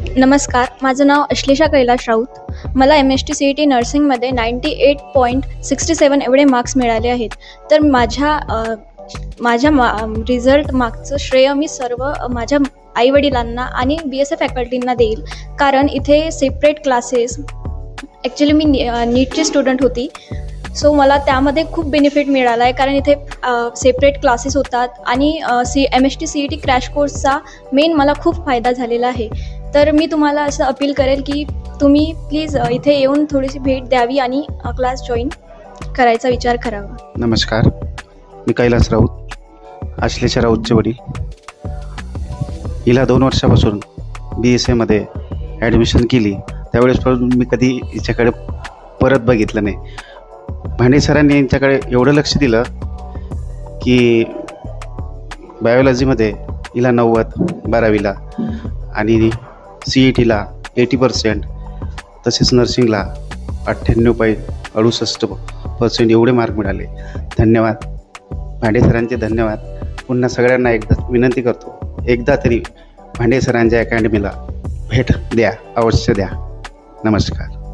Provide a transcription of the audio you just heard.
नमस्कार माझं नाव अश्लेषा कैलाश राऊत. मला M S T C E T नर्सिंगमध्ये ninety eight point sixty seven एवढे मार्क्स मिळाले आहेत. तर माझ्या माझ्या मा रिझल्ट मार्क्सचं श्रेय मी सर्व माझ्या आईवडिलांना आणि बी एस ए फॅकल्टींना देईल. कारण इथे सेपरेट क्लासेस ॲक्च्युली मी नी नीटची स्टुडंट होती. सो मला त्यामध्ये खूप बेनिफिट मिळाला आहे कारण इथे सेपरेट क्लासेस होतात. आणि C M S T C E T crash कोर्सचा मेन मला खूप फायदा झालेला आहे. तर मी तुम्हाला असं अपील करेल की तुम्ही प्लीज इथे येऊन थोडीशी भेट द्यावी आणि क्लास जॉईन करायचा विचार करावा. नमस्कार. मी कैलास राऊत आश्लेषा राऊतचे वडील. हिला दोन वर्षापासून बी एस एमध्ये ॲडमिशन केली. त्यावेळेसपासून मी कधी हिच्याकडे परत बघितलं नाही. भांडे सरांनी यांच्याकडे एवढं लक्ष दिलं की बायोलॉजीमध्ये हिला नव्वद बारावीला आणि सी ई टीला एटी पर्सेंट तसेच नर्सिंगला अठ्ठ्याण्णव पॉईंट अडुसष्ट पर्सेंट एवढे मार्क मिळाले. धन्यवाद. भांडे सरांचे धन्यवाद. पुन्हा सगळ्यांना एकदा विनंती करतो एकदा तरी भांडे सरांच्या अकॅडमीला भेट द्या अवश्य द्या. नमस्कार.